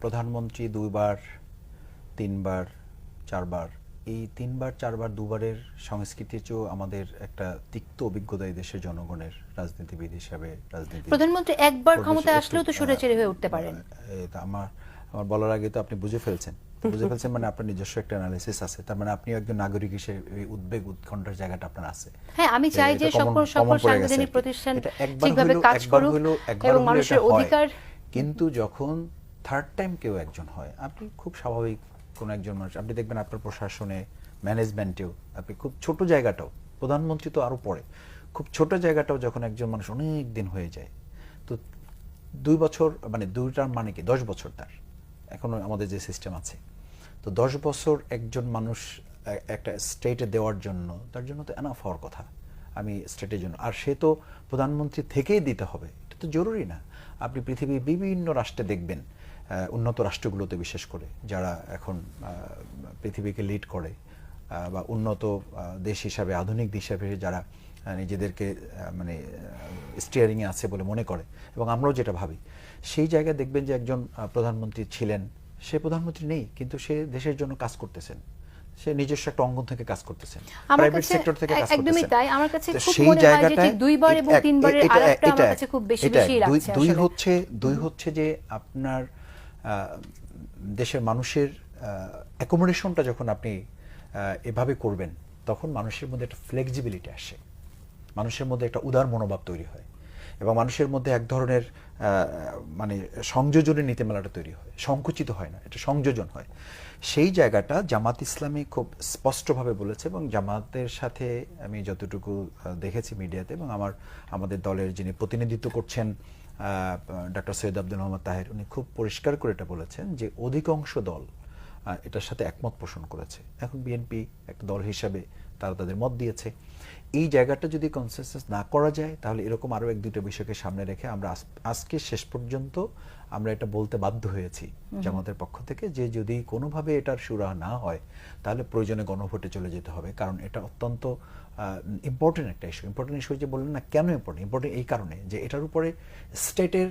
প্রধানমন্ত্রী দুইবার তিনবার চারবার। এই তিনবার চারবার দুবারের সংস্কৃতির চেয়েও আমাদের একটা তিক্ত অভিজ্ঞতা এই দেশের জনগণের রাজনীতিবিদ হিসাবে রাজনীতি প্রধানমন্ত্রী একবার ক্ষমতায় আসলেও তো স্বৈরাচারী হয়ে উঠতে পারেন। আমার আমার বলার আগে তো আপনি বুঝে ফেলছেন। বুঝে ফেলছেন মানে আপনার নিজস্ব একটা অ্যানালিসিস আছে। তার মানে আপনি একজন নাগরিক হিসেবে এই উদ্বেগ উৎকণ্ঠার জায়গাটা আপনার আছে। হ্যাঁ আমি চাই যে সকল সকল সাংবিধানিক প্রতিষ্ঠান ঠিকভাবে কাজ করুক এবং মানুষের অধিকার কিন্তু যখন থার্ড টাইম কেউ একজন হয়, আপনি খুব স্বাভাবিক কোন একজন মানুষ। আপনি দেখবেন আপনার প্রশাসনে ম্যানেজমেন্টেও আপনি খুব ছোট জায়গাটাও, প্রধানমন্ত্রী তো আরও পরে, খুব ছোট জায়গাটাও যখন একজন মানুষ অনেক দিন হয়ে যায়, তো দুই বছর মানে দুইটার মানে কি? দশ বছর তার। এখনও আমাদের যে সিস্টেম আছে। তো দশ বছর একজন মানুষ একটা স্টেটে দেওয়ার জন্য, তার জন্য তো এনাফ হওয়ার কথা। আমি স্টেটের জন্য। আর সে তো প্রধানমন্ত্রী থেকেই দিতে হবে। এটা তো জরুরি না। আপনি পৃথিবীর বিভিন্ন রাষ্ট্রে দেখবেন উন্নত রাষ্ট্রগুলোতে বিশেষ করে যারা এখন পৃথিবীকে লিড করে বা উন্নত দেশ হিসাবে আধুনিক দেশ হিসাবে যারা নিজেদেরকে মানে স্টিয়ারিংয়ে আছে বলে মনে করে। এবং আমরাও যেটা ভাবি সেই জায়গায় দেখবেন যে একজন প্রধানমন্ত্রী ছিলেন। সে প্রধানমন্ত্রী নেই কিন্তু সে দেশের জন্য কাজ করতেছেন। সে নিজস্ব একটা অঙ্গন থেকে কাজ করতেছেন। প্রাইভেট সেক্টর থেকে কাজ একদমই করতেছেন। তাই। আমার কাছে খুব মনে হয় যে দুইবার এবং তিনবারের আমার কাছে খুব বেশি দুই- লাগছে দুই হচ্ছে দুই হচ্ছে যে আপনার দেশের মানুষের অ্যাকোমোডেশনটা যখন আপনি এভাবে করবেন, তখন মানুষের মধ্যে একটা ফ্লেক্সিবিলিটি আসে। মানুষের মধ্যে একটা উদার মনোভাব তৈরি হয় এবং মানুষের মধ্যে এক ধরনের মানে সংযোজনের নীতিমালাটা তৈরি হয়। সংকুচিত হয় না এটা সংযোজন হয়। সেই জায়গাটা জামাত ইসলামী খুব স্পষ্টভাবে বলেছে এবং জামাতের সাথে আমি যতটুকু দেখেছি মিডিয়াতে এবং আমার, আমাদের দলের যিনি প্রতিনিধিত্ব করছেন ডক্টর সৈয়দ আব্দুল মোহাম্মদ তাহের উনি খুব পরিষ্কার করে এটা বলেছেন যে অধিকাংশ দল এটার সাথে একমত পোষণ করেছে। এখন বিএনপি একটা দল হিসাবে তারা তাদের মত দিয়েছে। এই জায়গাটা যদি কনসেনসাস না করা যায় তাহলে এরকম আরও এক দুটো বিষয়কে সামনে রেখে আমরা আজকে শেষ পর্যন্ত আমরা এটা বলতে বাধ্য হয়েছি জামাতের পক্ষ থেকে যে যদি কোনোভাবে এটার সুরা না হয় তাহলে প্রয়োজনে গণভোটে চলে যেতে হবে। কারণ এটা অত্যন্ত ইম্পর্টেন্ট একটা ইস্যু ইম্পর্টেন্ট ইস্যু যে বললেন না কেন ইম্পর্টেন্ট ইম্পর্টেন্ট এই কারণে যে এটার উপরে স্টেটের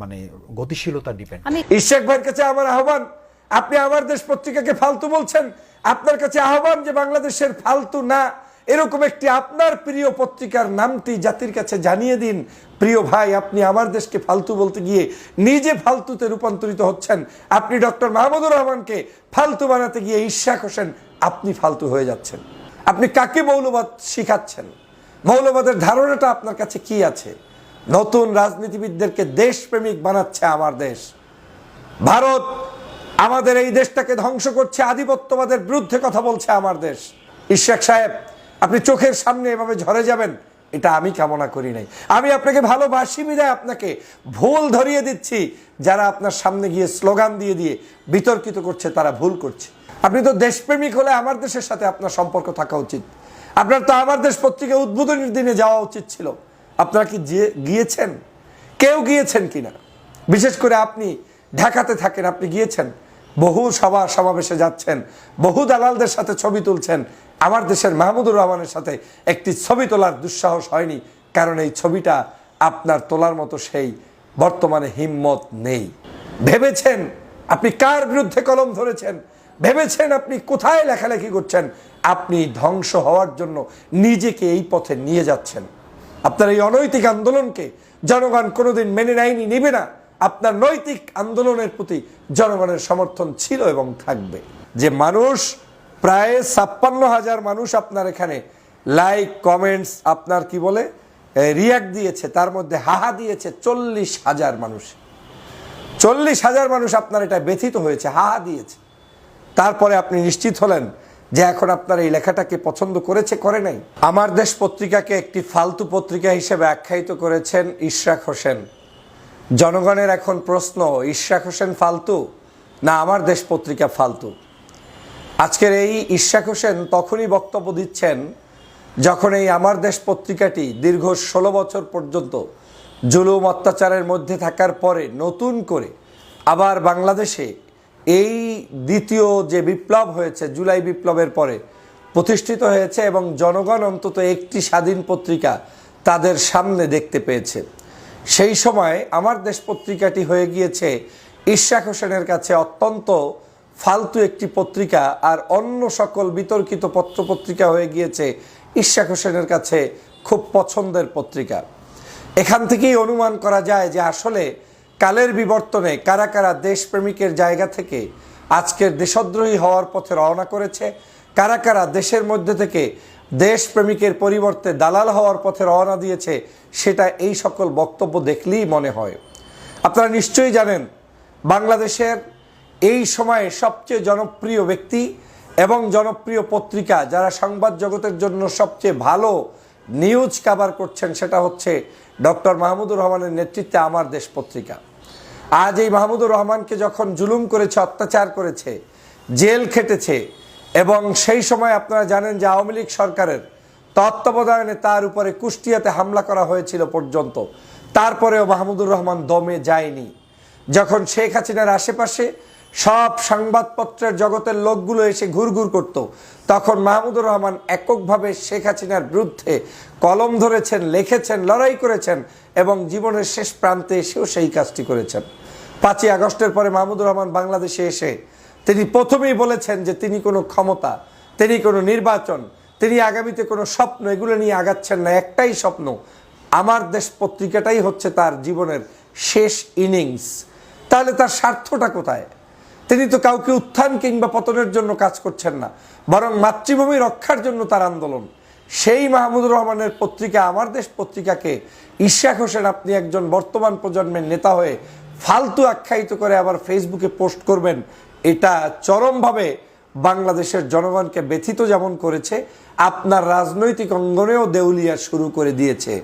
মানে গতিশীলতা ডিপেন্ড ইশাক ভাইয়ের কাছে আমার আহ্বান আপনি আমার দেশ পত্রিকাকে ফালতু বলছেন? আপনার কাছে আহ্বান যে বাংলাদেশের ফালতু না। এরকম একটি আপনার প্রিয় পত্রিকার নামটি জাতির কাছে জানিয়ে দিন। প্রিয় ভাই, আপনি আমার দেশকে ফালতু বলতে গিয়ে নিজে ফালতুতে রূপান্তরিত হচ্ছেন। আপনি ডক্টর মাহমুদুর রহমানকে ফালতু বানাতে গিয়ে ইশাক হোসেন, আপনি ফালতু হয়ে যাচ্ছেন। আপনি কাকে মৌলবাদ শিখাচ্ছেন? মৌলবাদের ধারণাটা আপনার কাছে কি আছে? নতুন রাজনীতিবিদদেরকে দেশপ্রেমিক বানাচ্ছে আমার দেশ। ভারত আমাদের এই দেশটাকে ধ্বংস করছে আধিপত্যবাদের বিরুদ্ধে কথা বলছে আমার দেশ। ইশাক সাহেব, আপনি চোখের সামনে এভাবে ঝরে যাবেন, এটা আমি কামনা করি নাই। আমি আপনাকে ভালোবাসি বিদায় আপনাকে। ভুল ধরিয়ে দিচ্ছি, যারা আপনার সামনে গিয়ে স্লোগান দিয়ে দিয়ে বিতর্কিত করছে, তারা ভুল করছে। আপনি তো দেশপ্রেমিক হলে আমার দেশের সাথে আপনার সম্পর্ক থাকা উচিত। আপনার তো আমার দেশ পত্রিকা উদ্বোধনের দিনে যাওয়া উচিত ছিল। আপনারা কি গিয়েছেন? কেউ গিয়েছেন কিনা? বিশেষ করে আপনি, ঢাকাতে থাকেন, আপনি গিয়েছেন? বহু সভা সমাবেশে যাচ্ছেন, বহু দালালদের সাথে ছবি তুলছেন। আমার দেশের মাহমুদুর রহমানের সাথে একটি ছবি তোলার দুঃসাহস হয়নি, কারণ এই ছবিটা আপনার তোলার মতো সেই বর্তমানে হিম্মত নেই। ভেবেছেন আপনি কার বিরুদ্ধে কলম ধরেছেন? ভেবেছেন আপনি কোথায় লেখালেখি করছেন? আপনি ধ্বংস হওয়ার জন্য নিজেকে এই পথে নিয়ে যাচ্ছেন। আপনার এই অনৈতিক আন্দোলনকে জনগণ কোনোদিন মেনে নেয়নি, নেবে না। আপনার নৈতিক আন্দোলনের প্রতি জনগণের সমর্থন ছিল এবং থাকবে। যে মানুষ, প্রায় ছাপ্পান্ন হাজার মানুষ আপনার এখানে লাইক, কমেন্টস, আপনার কি বলে রিয়াক্ট দিয়েছে, তার মধ্যে হাহা দিয়েছে চল্লিশ হাজার মানুষ। চল্লিশ হাজার মানুষ আপনার এটা ব্যথিত হয়েছে, হাহা দিয়েছে। তারপরে আপনি নিশ্চিত হলেন যে এখন আপনার এই লেখাটাকে পছন্দ করেছে, করে নাই। আমার দেশ পত্রিকাকে একটি ফালতু পত্রিকা হিসেবে আখ্যায়িত করেছেন ইশরাক হোসেন। জনগণের এখন প্রশ্ন, ইশরাক হোসেন ফালতু না আমার দেশ পত্রিকা ফালতু? আজকের এই ইশাক হোসেন তখনই বক্তব্য দিচ্ছেন যখন এই আমার দেশ পত্রিকাটি দীর্ঘ ষোলো বছর পর্যন্ত জুলুম, অত্যাচারের মধ্যে থাকার পরে নতুন করে আবার বাংলাদেশে এই দ্বিতীয় যে বিপ্লব হয়েছে, জুলাই বিপ্লবের পরে প্রতিষ্ঠিত হয়েছে এবং জনগণ অন্তত একটি স্বাধীন পত্রিকা তাদের সামনে দেখতে পেয়েছে। সেই সময় আমার দেশ পত্রিকাটি হয়ে গিয়েছে। ইশাক হোসেনের কাছে অত্যন্ত ফালতু একটি পত্রিকা আর অন্য সকল বিতর্কিত পত্রপত্রিকা হয়ে গিয়েছে ইশাক হোসেনের কাছে খুব পছন্দের পত্রিকা। এখান থেকেই অনুমান করা যায় যে আসলে কালের বিবর্তনে কারা কারা দেশপ্রেমিকের জায়গা থেকে আজকের দেশদ্রোহী হওয়ার পথে রওনা করেছে, কারা কারা দেশের মধ্যে থেকে দেশপ্রেমিকের পরিবর্তে দালাল হওয়ার পথে রওনা দিয়েছে, সেটা এই সকল বক্তব্য দেখলেই মনে হয়। আপনারা নিশ্চয়ই জানেন, বাংলাদেশের এই সময়ে সবচেয়ে জনপ্রিয় ব্যক্তি এবং জনপ্রিয় পত্রিকা যারা সংবাদ জগতের জন্য সবচেয়ে ভালো নিউজ কাভার করছেন, সেটা হচ্ছে ডক্টর মাহমুদুর রহমানের নেতৃত্বে আমার দেশ পত্রিকা। আজ এই মাহমুদুর রহমানকে যখন জুলুম করেছে, অত্যাচার করেছে, জেল খেটেছে এবং সেই সময় আপনারা জানেন যে আওয়ামী লীগ সরকারের তত্ত্বাবধানে তার উপরে কুষ্টিয়াতে হামলা করা হয়েছিল পর্যন্ত। তারপরেও মাহমুদুর রহমান দমে যায়নি। যখন শেখ হাসিনার আশেপাশে সব সংবাদপত্রের জগতের লোকগুলো এসে ঘুরঘুর করত, তখন মাহমুদুর রহমান এককভাবে শেখ হাসিনার বিরুদ্ধে কলম ধরেছেন, লিখেছেন, লড়াই করেছেন এবং জীবনের শেষ প্রান্তে এসেও সেই কাজটি করেছেন। পাঁচই আগস্টের পরে মাহমুদুর রহমান বাংলাদেশে এসে তিনি প্রথমেই বলেছেন যে তিনি কোনো ক্ষমতা, তিনি কোনো নির্বাচন, তিনি আগামীতে কোনো স্বপ্ন, এগুলো নিয়ে আগাচ্ছেন না, একটাই স্বপ্ন, আমার দেশ পত্রিকাটাই হচ্ছে তার জীবনের শেষ ইনিংস। তাহলে তার স্বার্থটা কোথায়? তিনি তো কাউকে উত্থান কিংবা পতনের জন্য কাজ করছেন না, বরং মাতৃভূমি রক্ষার জন্য তার আন্দোলন। সেই মাহমুদুর রহমানের পত্রিকা, আমার দেশ পত্রিকাকে ইশাক হোসেন আপনি একজন বর্তমান প্রজন্মের নেতা হয়ে ফালতু আখ্যায়িত করে আবার ফেসবুকে পোস্ট করবেন এটা চরমভাবে বাংলাদেশের জনগণকে ব্যথিত যেমন করেছে, আপনার রাজনৈতিক অঙ্গনেও দেউলিয়া শুরু করে দিয়েছে।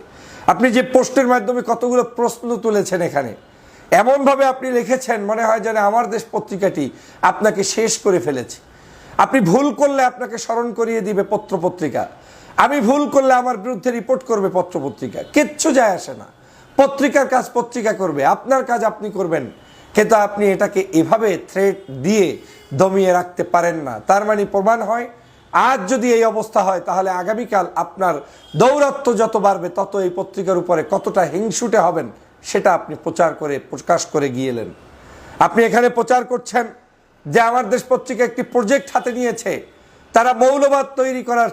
আপনি যে পোস্টের মাধ্যমে কতগুলো প্রশ্ন তুলেছেন এখানে, এমনভাবে আপনি লিখেছেন, মনে হয় যেন আমার দেশ পত্রিকাটি আপনাকে শেষ করে ফেলেছে। আপনি ভুল করলে আপনাকে স্মরণ করিয়ে দিবে পত্রপত্রিকা। আমি ভুল করলে আমার বিরুদ্ধে রিপোর্ট করবে পত্রপত্রিকা। কিচ্ছু যায় আসে না। পত্রিকার কাজ পত্রিকা করবে। আপনার কাজ আপনি করবেন। কিন্তু আপনি এটাকে এভাবে থ্রেট দিয়ে দমিয়ে রাখতে পারেন না। তার মানে প্রমাণ হয়, আজ যদি এই অবস্থা হয়, তাহলে আগামীকাল আপনার দৌরাত্ম যত বাড়বে, তত এই পত্রিকার উপরে কতটা হিংসুটে হবেন, সেটা আপনি প্রচার করে, প্রকাশ করে গিয়েলেন। আপনি এখানে প্রচার করছেন যে আমার দেশ পত্রিকা একটি প্রজেক্ট হাতে নিয়েছে। তারা মৌলবাদ তৈরি করার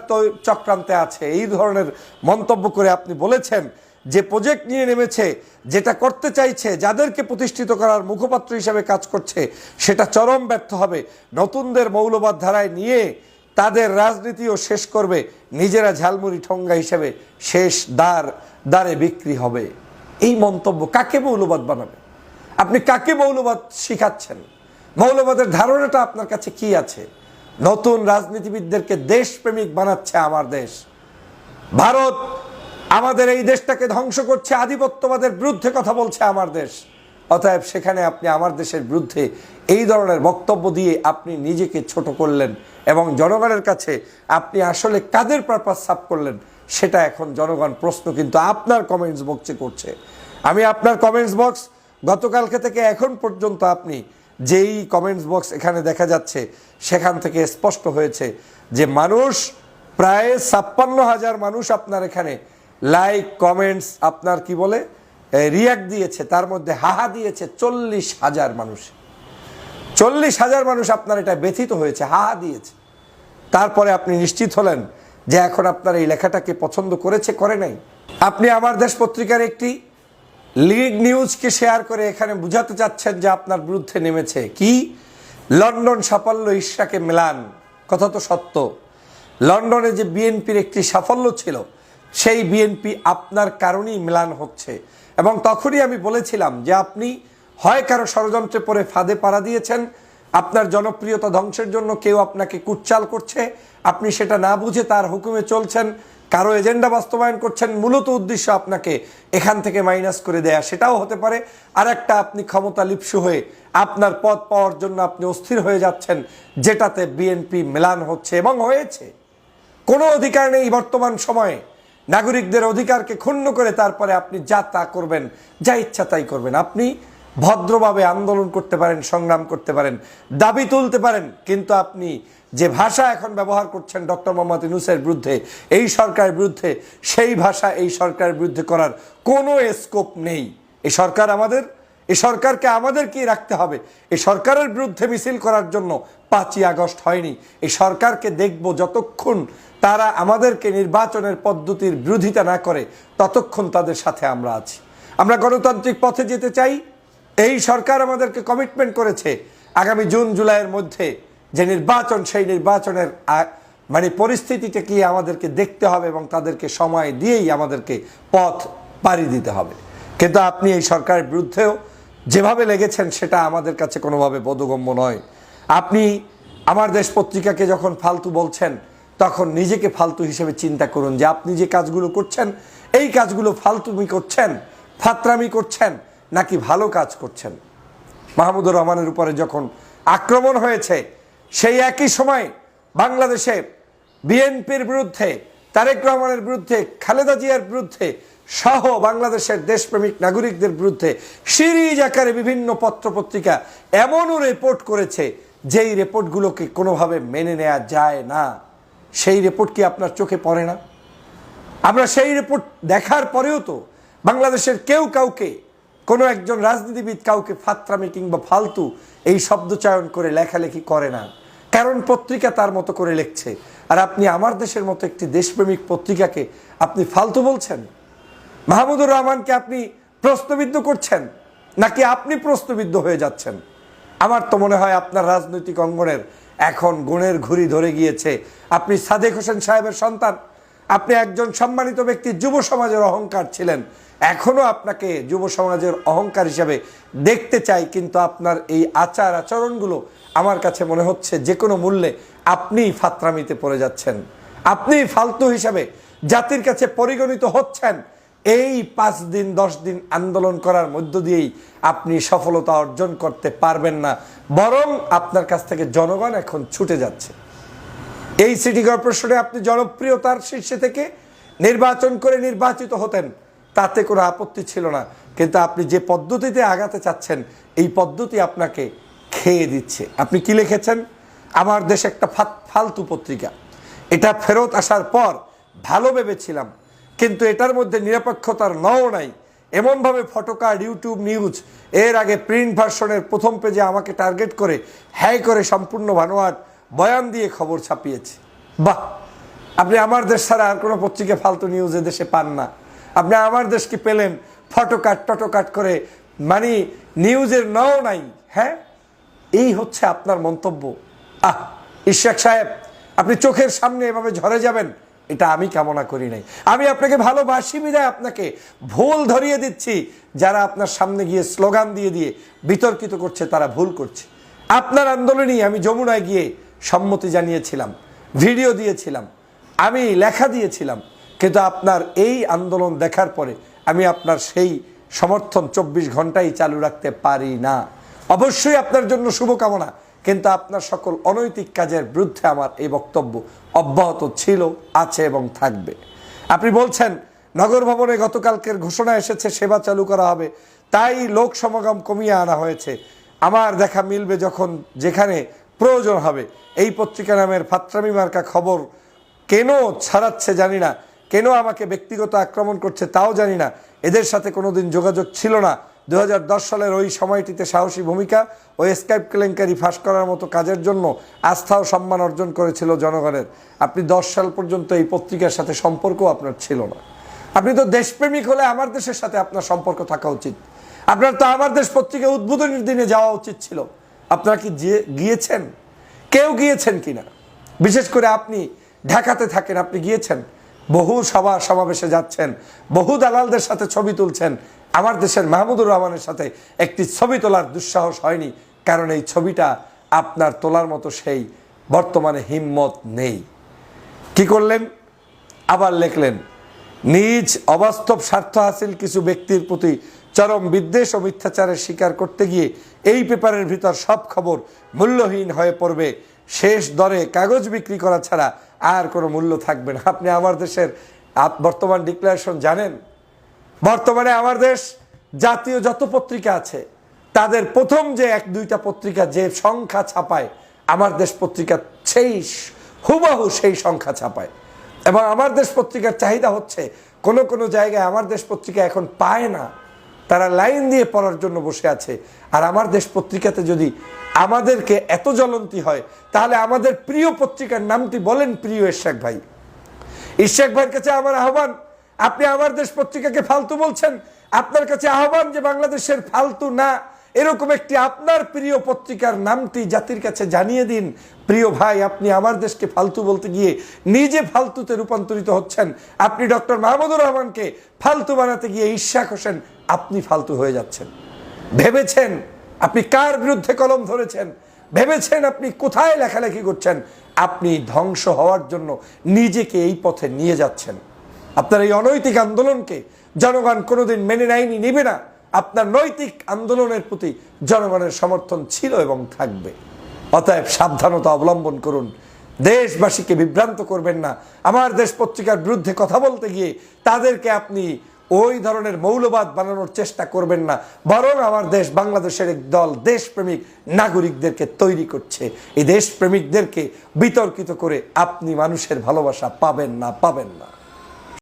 চক্রান্তে আছে। এই ধরনের মন্তব্য করে আপনি বলেছেন যে প্রজেক্ট নিয়ে নেমেছে, যেটা করতে চাইছে, যাদেরকে প্রতিষ্ঠিত করার মুখপাত্র হিসেবে কাজ করছে, সেটা চরম ব্যর্থ হবে। নতুনদের মৌলবাদ ধারায় নিয়ে তাদের রাজনীতিও শেষ করবে। নিজেরা ঝালমুড়ি ঠঙ্গা হিসেবে শেষ দ্বার, দ্বারে বিক্রি হবে। এই মন্তব্য কাকে মৌলবাদ বানাবে? আপনি কাকে মৌলবাদ শিখাচ্ছেন? মৌলবাদের ধারণাটা আপনার কাছে কি আছে? নতুন রাজনীতিবিদদেরকে দেশপ্রেমিক বানাচ্ছে আমার দেশ। ভারত আমাদের এই দেশটাকে ধ্বংস করছে, আধিপত্যবাদের বিরুদ্ধে কথা বলছে আমার দেশ। অতএব সেখানে আপনি আমার দেশের বিরুদ্ধে এই ধরনের বক্তব্য দিয়ে আপনি নিজেকে ছোট করলেন এবং জনগণের কাছে আপনি আসলে কাদের পারপাস সাফ করলেন, সেটা এখন জনগণ প্রশ্ন কিন্তু আপনার কমেন্টস বক্সে করছে। আমি আপনার কমেন্টস বক্স গতকালকে থেকে এখন পর্যন্ত আপনি যেই কমেন্টস বক্স এখানে দেখা যাচ্ছে, সেখান থেকে স্পষ্ট হয়েছে যে মানুষ, প্রায় ছাপ্পান্ন হাজার মানুষ আপনার এখানে লাইক কমেন্টস আপনার কি বলে? রিয়াক্ট দিয়েছে, তার মধ্যে হাহা দিয়েছে চল্লিশ হাজার মানুষ। চল্লিশ হাজার মানুষ আপনার এটা ব্যথিত হয়েছে, হাহা দিয়েছে। তারপরে আপনি নিশ্চিত হলেন যে এখন আপনার এই লেখাটাকে পছন্দ করেছে, করে নাই। আপনি আমার দেশ পত্রিকার একটি লিগ নিউজকে শেয়ার করে এখানে বুঝাতে চাচ্ছেন যে আপনার বিরুদ্ধে নেমেছে কি? লন্ডন সাফল্য ইশাকে মেলান, কথা তো সত্য। লন্ডনে যে বিএনপির একটি সাফল্য ছিল সেই বিএনপি আপনার কারণেই মেলান হচ্ছে। এবং তখনই আমি বলেছিলাম যে আপনি হয় কারও ষড়যন্ত্রে পরে ফাঁদে পাড়া দিয়েছেন, আপনার জনপ্রিয়তা ধ্বংসের জন্য কেউ আপনাকে কুচ্চাল করছে, আপনি সেটা না বুঝে তার হুকুমে চলছেন, কারও এজেন্ডা বাস্তবায়ন করছেন, মূলত উদ্দেশ্য আপনাকে এখান থেকে মাইনাস করে দেয়া, সেটাও হতে পারে। আর একটা আপনি ক্ষমতা লিপ্সু হয়ে আপনার পদ পাওয়ার জন্য আপনি অস্থির হয়ে যাচ্ছেন, যেটাতে বিএনপি মেলান হচ্ছে এবং হয়েছে। কোনো অধিকার নেই বর্তমান সময়ে। নাগরিকদের অধিকারকে ক্ষুণ্ণ করে তারপরে আপনি যা তা করবেন, যা ইচ্ছা তাই করবেন। আপনি ভদ্রভাবে আন্দোলন করতে পারেন, সংগ্রাম করতে পারেন, দাবি তুলতে পারেন, কিন্তু আপনি যে ভাষা এখন ব্যবহার করছেন ডক্টর মোহাম্মদ ইনুসের বিরুদ্ধে, এই সরকারের বিরুদ্ধে, সেই ভাষা এই সরকারের বিরুদ্ধে করার কোনো স্কোপ নেই। এই সরকার আমাদের এই সরকারকে আমাদেরকেই রাখতে হবে? এই সরকারের বিরুদ্ধে মিছিল করার জন্য পাঁচই আগস্ট হয়নি। এই সরকারকে দেখব যতক্ষণ তারা আমাদেরকে নির্বাচনের পদ্ধতির বিরোধিতা না করে, ততক্ষণ তাদের সাথে আমরা আছি। আমরা গণতান্ত্রিক পথে যেতে চাই। এই সরকার আমাদেরকে কমিটমেন্ট করেছে আগামী জুন, জুলাইয়ের মধ্যে যে নির্বাচন, সেই নির্বাচনের মানে পরিস্থিতিটা কি আমাদেরকে দেখতে হবে এবং তাদেরকে সময় দিয়েই আমাদেরকে পথ পাড়ি দিতে হবে। কিন্তু আপনি এই সরকারের বিরুদ্ধেও যেভাবে লেগেছেন, সেটা আমাদের কাছে কোনোভাবে বোধগম্য নয়। আপনি আমার দেশ পত্রিকাকে যখন ফালতু বলছেন, তখন নিজেকে ফালতু হিসেবে চিন্তা করুন যে আপনি যে কাজগুলো করছেন, এই কাজগুলো ফালতুমি করছেন, ফাত্রামি করছেন, নাকি ভালো কাজ করছেন? মাহমুদুর রহমানের উপরে যখন আক্রমণ হয়েছে, সেই একই সময় বাংলাদেশে বিএনপির বিরুদ্ধে, তারেক রহমানের বিরুদ্ধে, খালেদা জিয়ার বিরুদ্ধে সহ বাংলাদেশের দেশপ্রেমিক নাগরিকদের বিরুদ্ধে সিরিজ আকারে বিভিন্ন পত্রপত্রিকা এমনও রিপোর্ট করেছে, যেই রিপোর্টগুলোকে কোনোভাবে মেনে নেওয়া যায় না। সেই রিপোর্ট কি আপনার চোখে পড়ে না? আমরা সেই রিপোর্ট দেখার পরেও তো বাংলাদেশের কেউ কাউকে, কোনো একজন রাজনীতিবিদ কাউকে ফাত্রামি কিংবা ফালতু এই শব্দচয়ন করে লেখালেখি করে না। কারণ পত্রিকা তার মতো করে লিখছে। আর আপনি আমার দেশের মতো একটি দেশপ্রেমিক পত্রিকাকে আপনি ফালতু বলছেন? মাহমুদুর রহমানকে আপনি প্রশ্নবিদ্ধ করছেন নাকি আপনি প্রশ্নবিদ্ধ হয়ে যাচ্ছেন? আমার তো মনে হয় আপনার রাজনৈতিক অঙ্গনের এখন গুণের ঘুরি ধরে গিয়েছে। আপনি সাদেক হোসেন সাহেবের সন্তান। আপনি একজন সম্মানিত ব্যক্তি, যুব সমাজের অহংকার ছিলেন। এখনও আপনাকে যুব সমাজের অহংকার হিসাবে দেখতে চাই, কিন্তু আপনার এই আচার আচরণগুলো আমার কাছে মনে হচ্ছে যে কোনো মূল্যে আপনিই ফাত্রামিতে পড়ে যাচ্ছেন। আপনি ফালতু হিসাবে জাতির কাছে পরিগণিত হচ্ছেন। এই পাঁচ দিন, দশ দিন আন্দোলন করার মধ্য দিয়েই আপনি সফলতা অর্জন করতে পারবেন না। বরং আপনার কাছ থেকে জনগণ এখন ছুটে যাচ্ছে। এই সিটি কর্পোরেশনে আপনি জনপ্রিয়তার শীর্ষে থেকে নির্বাচন করে নির্বাচিত হতেন, তাতে কোনো আপত্তি ছিল না। কিন্তু আপনি যে পদ্ধতিতে আগাতে চাচ্ছেন, এই পদ্ধতি আপনাকে খেয়ে দিচ্ছে। আপনি কি লিখেছেন? আমার দেশ একটা ফালতু পত্রিকা। এটা ফেরত আসার পর ভালো ভেবেছিলাম কিন্তু এটার মধ্যে নিরপেক্ষতার নও নাই। এমনভাবে ফটোকার্ড ইউটিউব নিউজ এর আগে প্রিন্ট ভার্সনের প্রথম পেজে আমাকে টার্গেট করে, হ্যাই করে সম্পূর্ণ ভানোয়াট বয়ান দিয়ে খবর ছাপিয়েছে। বাহ! আপনি আমার দেশ ছাড়া আর কোনো পত্রিকা ফালতু নিউজ দেশে পান না। আপনি আমার দেশকে পেলেন ফটোকাট, টটোকাট করে মানে নিউজের নও নাই হ্যাঁ? এই হচ্ছে আপনার মন্তব্য। আহ! ইশাক সাহেব, আপনি চোখের সামনে এভাবে ঝরে যাবেন? এটা আমি কামনা করি নাই। আমি আপনাকে ভালোবাসি বিদায় আপনাকে। ভুল ধরিয়ে দিচ্ছি। যারা আপনার সামনে গিয়ে স্লোগান দিয়ে দিয়ে বিতর্কিত করছে, তারা ভুল করছে। আপনার আন্দোলনেই আমি যমুনায় গিয়ে সম্মতি জানিয়েছিলাম, ভিডিও দিয়েছিলাম, আমি লেখা দিয়েছিলাম। কিন্তু আপনার এই আন্দোলন দেখার পরে আমি আপনার সেই সমর্থন চব্বিশ ঘন্টাই চালু রাখতে পারি না। অবশ্যই আপনার জন্য শুভকামনা। কিন্তু আপনার সকল অনৈতিক কাজের বিরুদ্ধে আমার এই বক্তব্য অব্যাহত ছিল, আছে এবং থাকবে। আপনি বলছেন, নগর ভবনে গতকালকের ঘোষণা এসেছে, সেবা চালু করা হবে। তাই লোক সমাগম কমিয়ে আনা হয়েছে। আমার দেখা মিলবে যখন যেখানে প্রয়োজন হবে। এই পত্রিকা নামের ফাত্রামি মার্কা খবর কেন ছাড়াচ্ছে জানি না। কেন আমাকে ব্যক্তিগত আক্রমণ করছে তাও জানি না। এদের সাথে কোনোদিন যোগাযোগ ছিল না। দুই হাজার দশ সালের ওই সময়টিতে সাহসী ভূমিকা ও স্কাইপ কেলেঙ্কারি ফাঁস করার মতো কাজের জন্য আস্থা ও সম্মান অর্জন করেছিল জনগণের। আপনি দশ সাল পর্যন্ত এই পত্রিকার সাথে সম্পর্ক আপনার ছিল না। আপনি তো দেশপ্রেমিক হলে আমার দেশের সাথে আপনার সম্পর্ক থাকা উচিত। আপনার তো আমার দেশ পত্রিকা উদ্বোধনের দিনে যাওয়া উচিত ছিল। আপনারা কি গিয়েছেন? কেউ গিয়েছেন কিনা বিশেষ করে আপনি ঢাকাতে থাকেন, আপনি গিয়েছেন? বহু সভা সমাবেশে যাচ্ছেন, বহু দালালদের সাথে ছবি তুলছেন আমার দেশের মাহমুদুর রহমানের সাথে একটি ছবি তোলার দুঃসাহস হয়নি, কারণ এই ছবিটা আপনার তোলার মতো সেই বর্তমানে হিম্মত নেই। কি করলেন? আবার লেখলেন, নিজ অবাস্তব স্বার্থ হাসিল কিছু ব্যক্তির প্রতি চরম বিদ্বেষ ও মিথ্যাচারের শিকার করতে গিয়ে এই পেপারের ভিতর সব খবর মূল্যহীন হয়ে পড়বে। শেষ দরে কাগজ বিক্রি করা ছাড়া আর কোনো মূল্য থাকবে না। আপনি আমার দেশের বর্তমান ডিক্লারেশন জানেন? বর্তমানে আমার দেশ জাতীয় যত পত্রিকা আছে, তাদের প্রথম যে এক দুইটা পত্রিকা যে সংখ্যা ছাপায়, আমার দেশ পত্রিকা সেই হুবাহু সেই সংখ্যা ছাপায়। এবং আমার দেশ পত্রিকার চাহিদা হচ্ছে, কোন কোন জায়গায় আমার দেশ পত্রিকা এখন পায় না, তারা লাইন দিয়ে পড়ার জন্য বসে আছে। আর আমার দেশ পত্রিকাতে যদি আমাদেরকে এত জ্বলন্তি হয়, তাহলে আমাদের প্রিয় পত্রিকার নামটি বলেন প্রিয় এরশাক ভাই। ইশাক ভাইয়ের কাছে আমার আহ্বান আপনি আমার দেশ পত্রিকাকে ফালতু বলছেন। আপনার কাছে আহ্বান যে বাংলাদেশের ফালতু না। এরকম একটি আপনার প্রিয় পত্রিকার নামটি জাতির কাছে জানিয়ে দিন। প্রিয় ভাই, আপনি আমার দেশকে ফালতু বলতে গিয়ে নিজে ফালতুতে রূপান্তরিত হচ্ছেন। আপনি ডক্টর মাহমুদুর রহমানকে ফালতু বানাতে গিয়ে ইশাক হোসেন, আপনি ফালতু হয়ে যাচ্ছেন। ভেবেছেন আপনি কার বিরুদ্ধে কলম ধরেছেন? ভেবেছেন আপনি কোথায় লেখালেখি করছেন? আপনি ধ্বংস হওয়ার জন্য নিজেকে এই পথে নিয়ে যাচ্ছেন। আপনার এই অনৈতিক আন্দোলনকে জনগণ কোনোদিন মেনে নেয়নি, নিবে না। আপনার নৈতিক আন্দোলনের প্রতি জনগণের সমর্থন ছিল এবং থাকবে। অতএব সাবধানতা অবলম্বন করুন। দেশবাসীকে বিভ্রান্ত করবেন না। আমার দেশ পত্রিকার বিরুদ্ধে কথা বলতে গিয়ে তাদেরকে আপনি ওই ধরনের মৌলবাদ বানানোর চেষ্টা করবেন না। বরং আমার দেশ বাংলাদেশের এক দল দেশপ্রেমিক নাগরিকদেরকে তৈরি করছে। এই দেশপ্রেমিকদেরকে বিতর্কিত করে আপনি মানুষের ভালোবাসা পাবেন না পাবেন না।